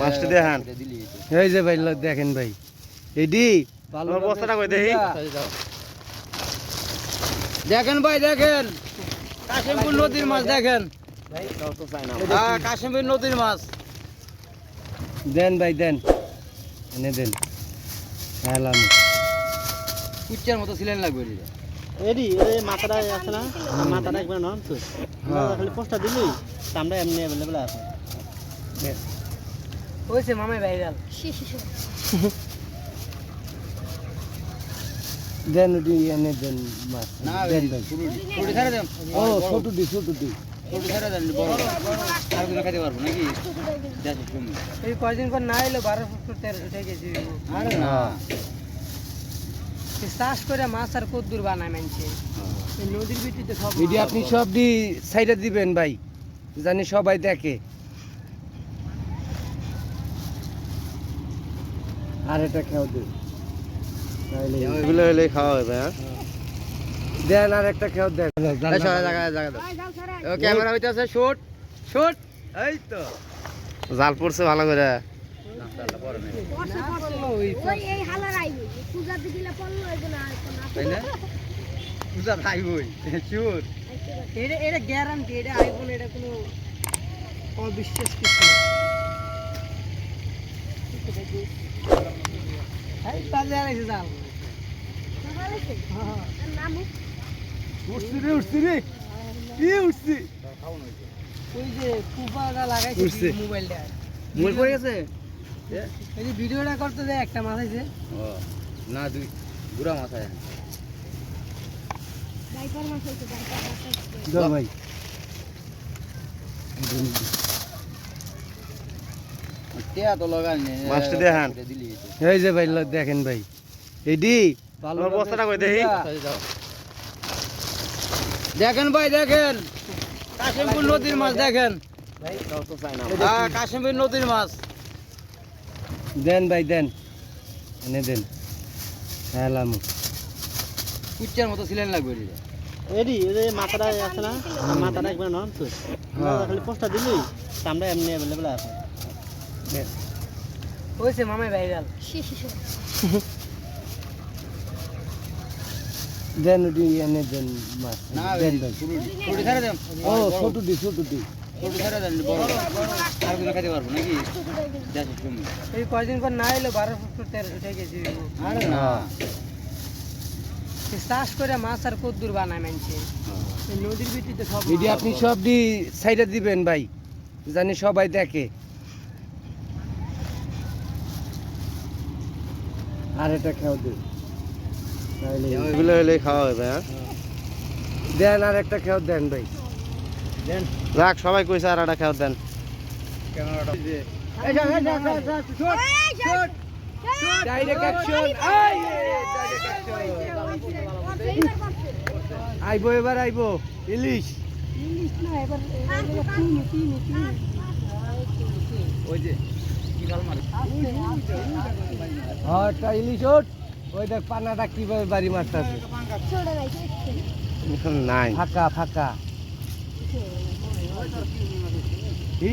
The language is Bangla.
মাছটা দেখান। এই যে ভাই দেখেন ভাই। এডি বস্তাটা কই দেখি? দেখেন ভাই দেখেন। কাশিমপুর নদীর মাছ দেখেন। কাশিমপুর নদীর মাছ। দেন ভাই দেন। এনে দেন। কুচ্চার মতো সিলেন লাগবে। এডি এই মাথাটা আছে না? মাথাটা একবার নরম তো হ্যাঁ। খালি পোস্টটা দিলি তা আমরা এমনি অ্যাভেলেবেল আছে। হয়েছে মামাই ভাইরাল দেন ওটি এনে দেন মাছ না দেন ছুটি ছুটি দেন। ও ছুটি দেখ তুমি এই কয়দিন পর না এলো ফুট তেরোশো টাকা কেজি চাষ করে মাছ আর কদ্দুর বানায় মানছে। নদীর ভিত্তিতে সব আপনি সবটি সাইডে দিবেন ভাই জানি সবাই দেখে। আর এটা খেয়াও দেন তাহলে এগুলো হলে খাওয়া হবে হ্যাঁ? দেন আর একটা খেয়াও দেন। এই সবাই জায়গা জায়গা দাও। ও ক্যামেরা হইতাছে শুট শুট। এই তো। জাল পড়ছে ভালো করে। এটা গ্যারান্টি এটা আইফোন এটা কোনো অবিশ্বাস কিছু না। এই বাজে আর এসে যাও সকালে নামু উঠছি রে উঠছি রে কি উঠছি ওই যে কুপাটা লাগাইছে। মোবাইলটা মূল পড়ে গেছে এই যে ভিডিওটা করতে একটা ও না দুই গুড়া মাথায়। ডাইপার ডাইপার মাছ হইছে। দাও ভাই? দেখান। দিলি এই যে ভাই দেখেন ভাই। এডি আমার বস্তাটা কই দেখি? দেখেন ভাই দেখেন। কাশিমপুর নদীর মাছ দেখেন। তো চাই না কাশিমপুর নদীর মাছ। দেন ভাই দেন। এনে দেন। খেলাম কুচ্চার মতো সিলেন লাগবে। এডি এই মাথাটা আছে না? মাথাটা একবার নরম তো হ্যাঁ। খালি পোস্টটা দিলি আমরা এমনি অ্যাভেলেবেল আছে। হয়েছে মামাই ভাইরাল দেন এনে দেন মাছ। না দেন দেন। ও ছোটটি ছোটটি এই কয়দিন পর না এলো তেরোশো টাকা কেজি চাষ করে মাছ আর কদ্দুর বানায় মানছে। নদীর ভিত্তিতে সব আপনি সবটি সাইডে দিবেন ভাই জানি সবাই দেখে। আর এটা খেয়াও দেন তাহলে এগুলো হলে খাওয়া হবে হ্যাঁ? দেন আর একটা খেয়াও দেন ভাই। রাখ সবাই কইছে আর একটা খাওয়া দেন ক্যামেরাটা ডাইরেক্ট অ্যাকশন আইবো এবার আইবো ইলিশ হ্যাঁ ইলিশ ওঠ ওই দেখ পানাটা কীভাবে বাড়ি মারতেছে ছোট নাই ফাঁকা ফাঁকা কি